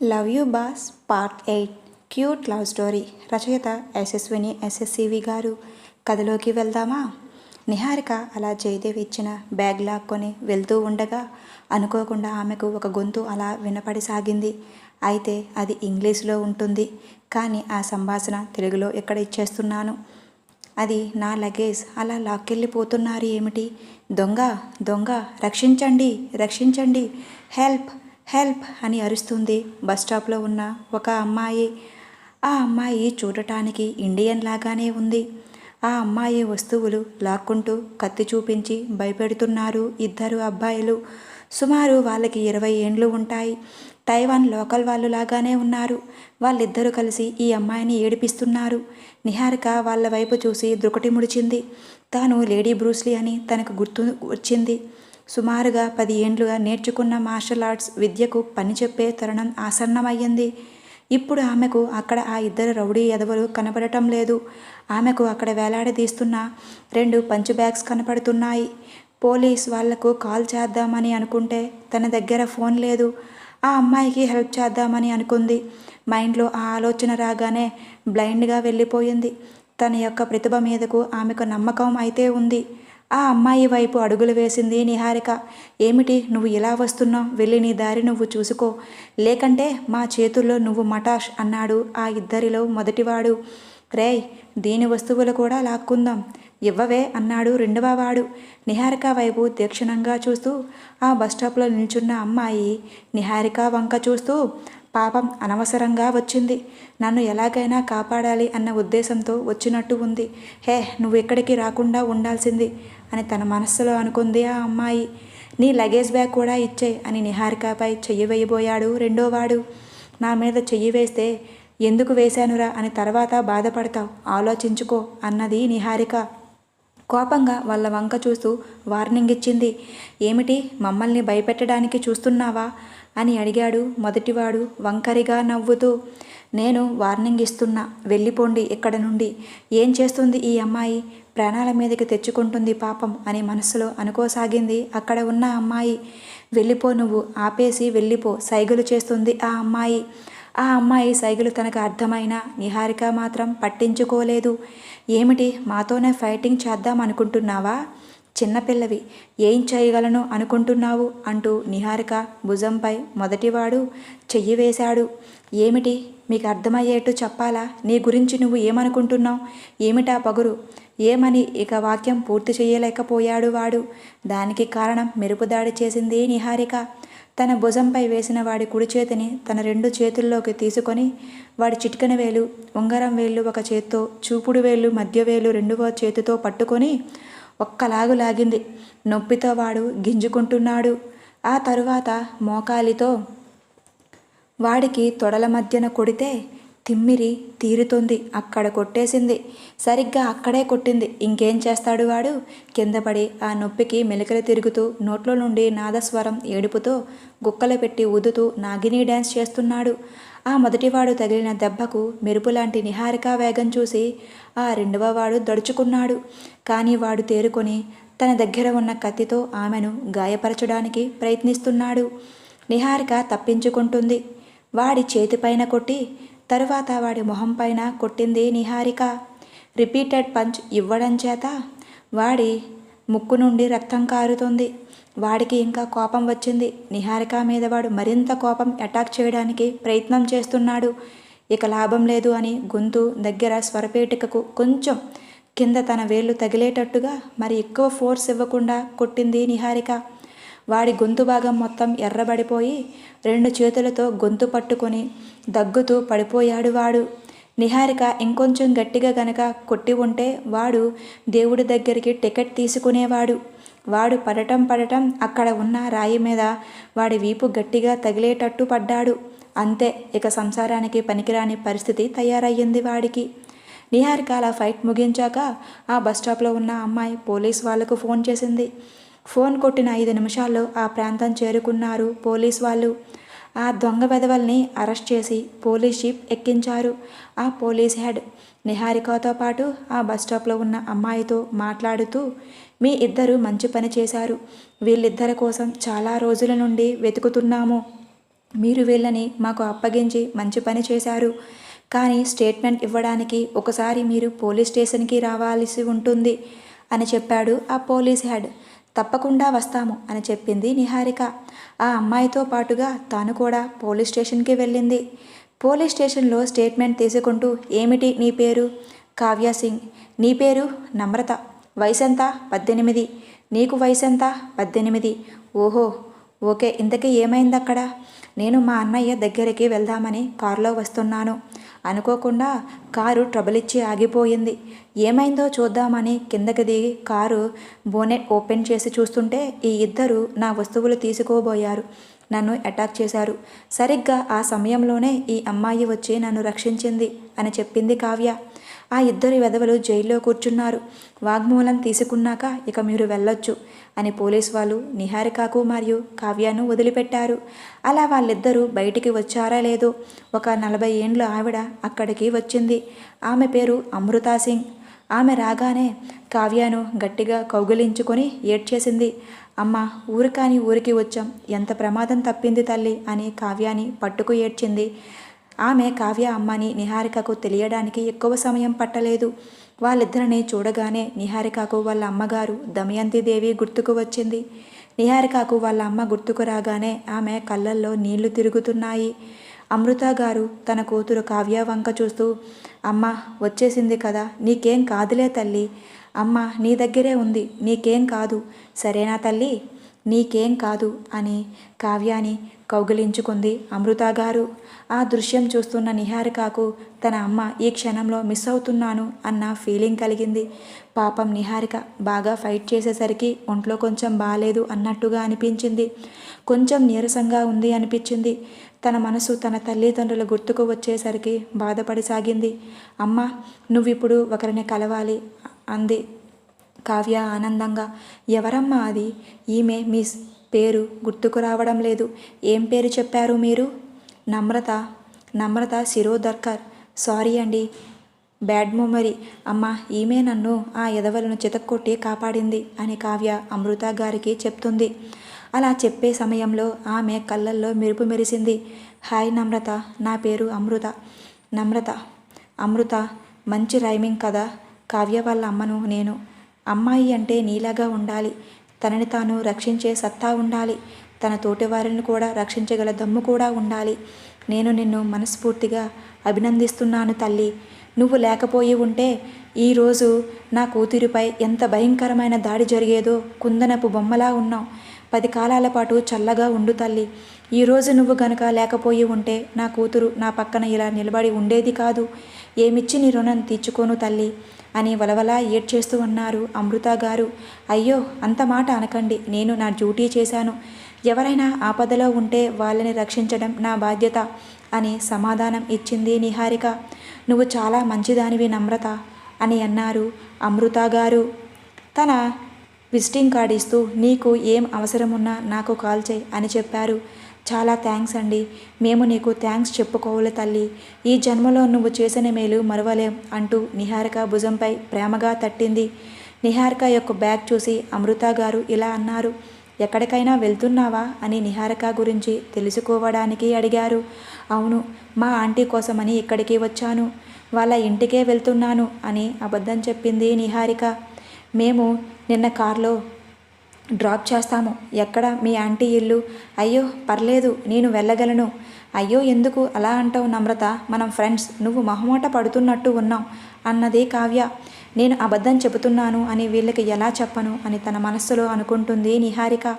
Love you boss part eight. Cute love story. రచయిత యశస్విని ఎస్ఎస్సివి గారు. కథలోకి వెళ్దామా? నిహారిక అలా జయదేవ్ ఇచ్చిన బ్యాగ్ లాక్కొని వెళ్తూ ఉండగా అనుకోకుండా ఆమెకు ఒక గొంతు అలా వినపడి సాగింది అయితే అది ఇంగ్లీష్లో ఉంటుంది. కానీ ఆ సంభాషణ తెలుగులో ఎక్కడ ఇచ్చేస్తున్నాను? అది నా లగేజ్. అలా లాక్కెళ్ళిపోతున్నారు ఏమిటి? దొంగ దొంగ రక్షించండి రక్షించండి. హెల్ప్! హెల్ప్ అని అరుస్తుంది. బస్ స్టాప్లో ఉన్న ఒక అమ్మాయి. ఆ అమ్మాయి చూడటానికి ఇండియన్ లాగానే ఉంది. ఆ అమ్మాయి వస్తువులు లాక్కుంటూ కత్తి చూపించి భయపెడుతున్నారు ఇద్దరు అబ్బాయిలు. సుమారు వాళ్ళకి ఇరవై ఏండ్లు ఉంటాయి. తైవాన్ లోకల్ వాళ్ళు లాగానే ఉన్నారు. వాళ్ళిద్దరూ కలిసి ఈ అమ్మాయిని ఏడిపిస్తున్నారు. నిహారిక వాళ్ళ వైపు చూసి దుకటి ముడిచింది. తాను లేడీ బ్రూస్లీ అని తనకు గుర్తు వచ్చింది. సుమారుగా పది ఏండ్లుగా నేర్చుకున్న మార్షల్ ఆర్ట్స్ విద్యకు పని చెప్పే తరుణం ఆసన్నమయ్యింది. ఇప్పుడు ఆమెకు అక్కడ ఆ ఇద్దరు రౌడీ ఎదవలు కనపడటం లేదు. ఆమెకు అక్కడ వేలాడదీస్తున్న రెండు పంచ్ బ్యాగ్స్ కనపడుతున్నాయి. పోలీస్ వాళ్ళకు కాల్ చేద్దామని అనుకుంటే తన దగ్గర ఫోన్ లేదు. ఆ అమ్మాయికి హెల్ప్ చేద్దామని అనుకుంది. మైండ్లో ఆ ఆలోచన రాగానే బ్లైండ్గా వెళ్ళిపోయింది. తన యొక్క ప్రతిభ మీదకు ఆమెకు నమ్మకం అయితే ఉంది. ఆ అమ్మాయి వైపు అడుగులు వేసింది నిహారిక. ఏమిటి నువ్వు ఇలా వస్తున్నావు? వెళ్ళి నీ దారి నువ్వు చూసుకో. లేకంటే మా చేతుల్లో నువ్వు మటాష్ అన్నాడు ఆ ఇద్దరిలో మొదటివాడు. రేయ్ దీని వస్తువులు కూడా లాక్కుందాం. ఇవ్వవే అన్నాడు రెండవ వాడు. నిహారిక వైపు తీక్షణంగా చూస్తూ ఆ బస్టాప్లో నిల్చున్న అమ్మాయి నిహారిక వంక చూస్తూ పాపం అనవసరంగా వచ్చింది. నన్ను ఎలాగైనా కాపాడాలి అన్న ఉద్దేశంతో వచ్చినట్టు ఉంది. హే నువ్వు ఎక్కడికి రాకుండా ఉండాల్సింది. అని తన మనస్సులో అనుకుంది ఆ అమ్మాయి. నీ లగేజ్ బ్యాగ్ కూడా ఇచ్చే అని నిహారికపై చెయ్యి వేయబోయాడు రెండోవాడు నా మీద చెయ్యి వేస్తే ఎందుకు వేశానురా అని తర్వాత బాధపడతావు ఆలోచించుకో అన్నది నిహారిక. కోపంగా వాళ్ళ వంక చూస్తూ వార్నింగ్ ఇచ్చింది. ఏమిటి మమ్మల్ని భయపెట్టడానికి చూస్తున్నావా? అని అడిగాడు మొదటివాడు వంకరిగా నవ్వుతూ. నేను వార్నింగ్ ఇస్తున్నా వెళ్ళిపోండి ఇక్కడ నుండి ఏం చేస్తుంది ఈ అమ్మాయి? ప్రాణాల మీదకి తెచ్చుకుంటుంది పాపం అని మనసులో అనుకోసాగింది. అక్కడ ఉన్న అమ్మాయి వెళ్ళిపో నువ్వు ఆపేసి వెళ్ళిపో సైగలు చేస్తుంది ఆ అమ్మాయి. ఆ అమ్మాయి సైగలు తనకు అర్థమైన నిహారిక మాత్రం పట్టించుకోలేదు. ఏమిటి మాతోనే ఫైటింగ్ చేద్దాం అనుకుంటున్నావా? చిన్నపిల్లవి ఏం చేయగలను అనుకుంటున్నావు? అంటూ నిహారిక భుజంపై మొదటివాడు చెయ్యి వేశాడు. ఏమిటి? మీకు అర్థమయ్యేట్టు చెప్పాలా? నీ గురించి నువ్వు ఏమనుకుంటున్నావు? ఏమిటా పగురు? ఏమని ఇక వాక్యం పూర్తి చేయలేకపోయాడు వాడు. దానికి కారణం మెరుపుదాడి చేసింది నిహారిక. తన భుజంపై వేసిన వాడి కుడి చేతిని తన రెండు చేతుల్లోకి తీసుకొని వాడి చిటికన వేలు ఉంగరం వేలు ఒక చేత్తో చూపుడు వేలు మధ్య వేలు రెండవ చేతితో పట్టుకొని ఒక్కలాగు లాగింది. నొప్పితో వాడు గింజుకుంటున్నాడు. ఆ తరువాత మోకాలితో వాడికి తొడల మధ్యన కొడితే తిమ్మిరి తీరుతుంది. అక్కడ కొట్టేసింది. సరిగ్గా అక్కడే కొట్టింది. ఇంకేం చేస్తాడు వాడు? కిందపడి ఆ నొప్పికి మెలికలు తిరుగుతూ నోట్లో నుండి నాదస్వరం ఏడుపుతో గుక్కలు పెట్టి ఊదుతూ నాగిని డ్యాన్స్ చేస్తున్నాడు. ఆ మొదటివాడు తగిలిన దెబ్బకు మెరుపులాంటి నిహారికా వేగం చూసి ఆ రెండవ వాడు దడుచుకున్నాడు. కానీ వాడు తేరుకొని తన దగ్గర ఉన్న కత్తితో ఆమెను గాయపరచడానికి ప్రయత్నిస్తున్నాడు. నిహారిక తప్పించుకుంటుంది. వాడి చేతిపైన కొట్టి తరువాత వాడి మొహం పైన కొట్టింది నిహారిక. రిపీటెడ్ పంచ్ ఇవ్వడం చేత వాడి ముక్కు నుండి రక్తం కారుతుంది. వాడికి ఇంకా కోపం వచ్చింది. నిహారిక మీద వాడు మరింత కోపం అటాక్ చేయడానికి ప్రయత్నం చేస్తున్నాడు. ఇక లాభం లేదు అని గొంతు దగ్గర స్వరపేటికకు కొంచెం కింద తన వేళ్ళు తగిలేటట్టుగా మరి ఎక్కువ ఫోర్స్ ఇవ్వకుండా కొట్టింది నిహారిక. వాడి గొంతు భాగం మొత్తం ఎర్రబడిపోయి రెండు చేతులతో గొంతు పట్టుకొని దగ్గుతూ పడిపోయాడు వాడు. నిహారిక ఇంకొంచెం గట్టిగా గనక కొట్టి ఉంటే వాడు దేవుడి దగ్గరికి టికెట్ తీసుకునేవాడు. వాడు పడటం పడటం అక్కడ ఉన్న రాయి మీద వాడి వీపు గట్టిగా తగిలేటట్టు పడ్డాడు. అంతే ఇక సంసారానికి పనికిరాని పరిస్థితి తయారయ్యింది వాడికి. నిహారిక అలా ఫైట్ ముగించాక ఆ బస్ స్టాప్లో ఉన్న అమ్మాయి పోలీస్ వాళ్ళకు ఫోన్ చేసింది. ఫోన్ కొట్టిన ఐదు నిమిషాల్లో ఆ ప్రాంతం చేరుకున్నారు పోలీస్ వాళ్ళు. ఆ దొంగ వెధవల్ని అరెస్ట్ చేసి పోలీస్ షీప్ ఎక్కించారు. ఆ పోలీస్ హెడ్ నిహారికతో పాటు ఆ బస్టాప్లో ఉన్న అమ్మాయితో మాట్లాడుతూ మీ ఇద్దరు మంచి పని చేశారు. వీళ్ళిద్దరి కోసం చాలా రోజుల నుండి వెతుకుతున్నాము. మీరు వీళ్ళని మాకు అప్పగించి మంచి పని చేశారు. కానీ స్టేట్మెంట్ ఇవ్వడానికి ఒకసారి మీరు పోలీస్ స్టేషన్కి రావాల్సి ఉంటుంది అని చెప్పాడు ఆ పోలీస్ హెడ్. తప్పకుండా వస్తాము అని చెప్పింది నిహారిక. ఆ అమ్మాయితో పాటుగా తాను కూడా పోలీస్ స్టేషన్కి వెళ్ళింది. పోలీస్ స్టేషన్లో స్టేట్మెంట్ తీసుకుంటూ ఏమిటి నీ పేరు? కావ్య సింగ్. నీ పేరు? నమ్రత. వయసెంత? పద్దెనిమిది. నీకు వయసెంత? పద్దెనిమిది. ఓహో ఓకే ఇంతకీ ఏమైంది అక్కడ నేను మా అన్నయ్య దగ్గరికి వెళ్దామని కారులో వస్తున్నాను. అనుకోకుండా కారు ట్రబుల్ ఇచ్చి ఆగిపోయింది. ఏమైందో చూద్దామని కిందకి దిగి కారు బోనెట్ ఓపెన్ చేసి చూస్తుంటే ఈ ఇద్దరు నా వస్తువులు తీసుకోబోయారు. నన్ను అటాక్ చేశారు. సరిగ్గా ఆ సమయంలోనే ఈ అమ్మాయి వచ్చి నన్ను రక్షించింది అని చెప్పింది కావ్య. ఆ ఇద్దరు వెధవలు జైల్లో కూర్చున్నారు. వాగ్మూలం తీసుకున్నాక ఇక మీరు వెళ్ళొచ్చు అని పోలీస్ వాళ్ళు నిహారికాకు మరియు కావ్యాను వదిలిపెట్టారు. అలా వాళ్ళిద్దరూ బయటికి వచ్చారా లేదో ఒక నలభై ఏండ్ల ఆవిడ అక్కడికి వచ్చింది. ఆమె పేరు అమృతా సింగ్. ఆమె రాగానే కావ్యాను గట్టిగా కౌగిలించుకొని ఏడ్చేసింది. అమ్మ ఊరు కాని ఊరికి వచ్చాం. ఎంత ప్రమాదం తప్పింది తల్లి అని కావ్యాని పట్టుకు ఏడ్చింది. ఆమె కావ్య అమ్మని నిహారికకు తెలియడానికి ఎక్కువ సమయం పట్టలేదు. వాళ్ళిద్దరిని చూడగానే నిహారికకు వాళ్ళ అమ్మగారు దమయంతి దేవి గుర్తుకు వచ్చింది. నిహారికకు వాళ్ళ అమ్మ గుర్తుకు రాగానే ఆమె కళ్ళల్లో నీళ్ళు తిరుగుతున్నాయి. అమృత గారు తన కూతురు కావ్య వంక చూస్తూ అమ్మ వచ్చేసింది కదా నీకేం కాదులే తల్లి. అమ్మ నీ దగ్గరే ఉంది నీకేం కాదు. సరేనా తల్లి? నీకేం కాదు అని కావ్యాని కౌగిలించుకుంది అమృతగారు ఆ దృశ్యం చూస్తున్న నిహారికకు తన అమ్మ ఈ క్షణంలో మిస్ అవుతున్నాను అన్న ఫీలింగ్ కలిగింది. పాపం నిహారిక బాగా ఫైట్ చేసేసరికి ఒంట్లో కొంచెం బాగాలేదు అన్నట్టుగా అనిపించింది. కొంచెం నీరసంగా ఉంది అనిపించింది. తన మనసు తన తల్లిదండ్రుల గుర్తుకు వచ్చేసరికి బాధపడి సాగింది. అమ్మ నువ్విప్పుడు ఒకరిని కలవాలి అంది. కావ్య ఆనందంగా ఎవరమ్మా అది? ఈమె మీ పేరు గుర్తుకు రావడం లేదు. ఏం పేరు చెప్పారు మీరు? నమ్రత నమ్రత శిరోదర్కర్. సారీ అండి బ్యాడ్ మెమరీ. అమ్మ ఈమె నన్ను ఆ ఎదవలను చితక్కొట్టి కాపాడింది అని కావ్య అమృత గారికి చెప్తుంది. అలా చెప్పే సమయంలో ఆమె కళ్ళల్లో మెరుపు మెరిసింది. హాయ్ నమ్రత నా పేరు అమృత. నమ్రత అమృత మంచి రైమింగ్ కదా. కావ్య వాళ్ళ అమ్మను నేను అమ్మాయి అంటే నీలాగా ఉండాలి. తనని తాను రక్షించే సత్తా ఉండాలి. తన తోటివారిని కూడా రక్షించగల దమ్ము కూడా ఉండాలి. నేను నిన్ను మనస్ఫూర్తిగా అభినందిస్తున్నాను తల్లి. నువ్వు లేకపోయి ఉంటే ఈరోజు నా కూతురిపై ఎంత భయంకరమైన దాడి జరిగేదో కుందనపు బొమ్మలా ఉన్నావు. పది కాలాల పాటు చల్లగా ఉండు తల్లి. ఈరోజు నువ్వు గనక లేకపోయి ఉంటే నా కూతురు నా పక్కన ఇలా నిలబడి ఉండేది కాదు. ఏమిచ్చి నీ రుణం తీర్చుకోను తల్లి. అని వలవలా ఏడ్చేస్తూ ఉన్నారు అమృత గారు. అయ్యో అంత మాట అనకండి నేను నా డ్యూటీ చేశాను. ఎవరైనా ఆపదలో ఉంటే వాళ్ళని రక్షించడం నా బాధ్యత అని సమాధానం ఇచ్చింది నిహారిక. నువ్వు చాలా మంచిదానివి నమ్రత అని అన్నారు అమృత గారు. తన విజిటింగ్ కార్డ్ ఇస్తూ నీకు ఏం అవసరమున్నా నాకు కాల్ చేయి అని చెప్పారు. చాలా థ్యాంక్స్ అండి. మేము నీకు థ్యాంక్స్ చెప్పుకోవాలి తల్లి. ఈ జన్మలో నువ్వు చేసిన మేలు మరవలేం అంటూ నిహారిక భుజంపై ప్రేమగా తట్టింది. నిహారిక యొక్క బ్యాగ్ చూసి అమృత గారు ఇలా అన్నారు ఎక్కడికైనా వెళ్తున్నావా? అని నిహారిక గురించి తెలుసుకోవడానికి అడిగారు. అవును మా ఆంటీ కోసమని ఇక్కడికి వచ్చాను. వాళ్ళ ఇంటికే వెళ్తున్నాను అని అబద్ధం చెప్పింది నిహారిక. మేము నిన్న కారులో డ్రాప్ చేస్తాము. ఎక్కడ మీ ఆంటీ ఇల్లు? అయ్యో పర్లేదు నేను వెళ్ళగలను. అయ్యో ఎందుకు అలా అంటావు నమ్రత? మనం ఫ్రెండ్స్ నువ్వు మొహమాట పడుతున్నట్టు ఉన్నావు అన్నది కావ్య. నేను అబద్ధం చెబుతున్నాను అని వీళ్ళకి ఎలా చెప్పను అని తన మనస్సులో అనుకుంటుంది నిహారిక.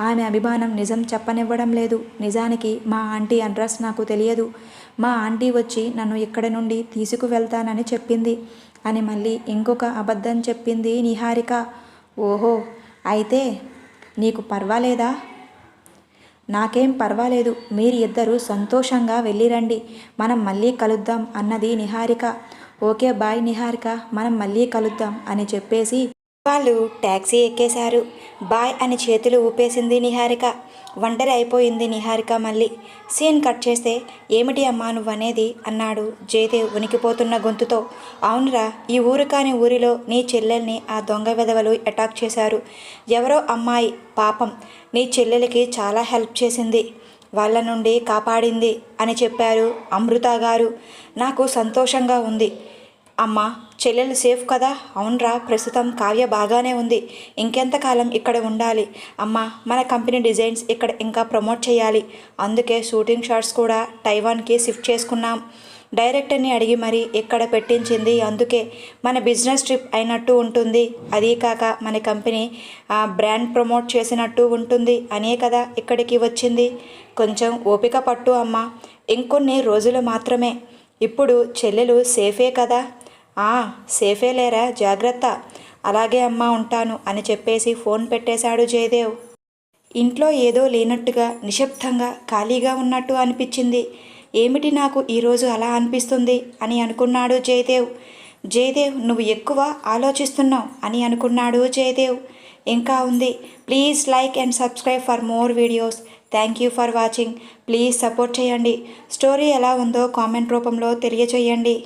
ఆమె అభిమానం నిజం చెప్పనివ్వడం లేదు. నిజానికి మా ఆంటీ అడ్రస్ నాకు తెలియదు. మా ఆంటీ వచ్చి నన్ను ఇక్కడ నుండి తీసుకువెళ్తానని చెప్పింది. అని మళ్ళీ ఇంకొక అబద్ధం చెప్పింది నిహారిక. ఓహో అయితే నీకు పర్వాలేదా? నాకేం పర్వాలేదు. మీరు ఇద్దరు సంతోషంగా వెళ్ళిరండి. మనం మళ్ళీ కలుద్దాం అన్నది నిహారిక. Okay bye Niharika. మనం మళ్ళీ కలుద్దాం అని చెప్పేసి వాళ్ళు ట్యాక్సీ ఎక్కేశారు. బాయ్ అని చేతులు ఊపేసింది నిహారిక. ఒంటరి అయిపోయింది నిహారిక మళ్ళీ. సీన్ కట్ చేస్తే ఏమిటి అమ్మా నువ్వనేది? అన్నాడు జయదేవ్ ఉనికిపోతున్న గొంతుతో. అవునురా ఈ ఊరు కాని ఊరిలో నీ చెల్లెల్ని ఆ దొంగ వెధవలు అటాక్ చేశారు. ఎవరో అమ్మాయి పాపం. నీ చెల్లెలకి చాలా హెల్ప్ చేసింది. వాళ్ళ నుండి కాపాడింది అని చెప్పారు అమృత గారు. నాకు సంతోషంగా ఉంది. అమ్మా చెల్లెలు సేఫ్ కదా? అవునరా ప్రస్తుతం కావ్య బాగానే ఉంది. ఇంకెంతకాలం ఇక్కడ ఉండాలి? అమ్మా మన కంపెనీ డిజైన్స్ ఇక్కడ ఇంకా ప్రమోట్ చేయాలి. అందుకే షూటింగ్ షాట్స్ కూడా టైవాన్కి షిఫ్ట్ చేసుకున్నాం. డైరెక్టర్ని అడిగి మరీ ఇక్కడ పెట్టించింది అందుకే. మన బిజినెస్ ట్రిప్ అయినట్టు ఉంటుంది. అదీ కాక మన కంపెనీ ఆ, బ్రాండ్ ప్రమోట్ చేసినట్టు ఉంటుంది. అనే కదా ఇక్కడికి వచ్చింది. కొంచెం ఓపిక పట్టు అమ్మా. ఇంకొన్ని రోజులు మాత్రమే. ఇప్పుడు చెల్లెలు సేఫే కదా? ఆ సేఫే లేరా జాగ్రత్త. అలాగే అమ్మా ఉంటాను అని చెప్పేసి ఫోన్ పెట్టేశాడు జయదేవ్. ఇంట్లో ఏదో లేనట్టుగా నిశ్శబ్దంగా ఖాళీగా ఉన్నట్టు అనిపించింది. ఏమిటి నాకు ఈరోజు అలా అనిపిస్తుంది అని అనుకున్నాడు జయదేవ్. జయదేవ్ నువ్వు ఎక్కువ ఆలోచిస్తున్నావు అని అనుకున్నాడు జయదేవ్. ఇంకా ఉంది. Please like and subscribe for more videos. Thank you for watching. Please support చేయండి. స్టోరీ ఎలా ఉందో కామెంట్ రూపంలో తెలియచేయండి.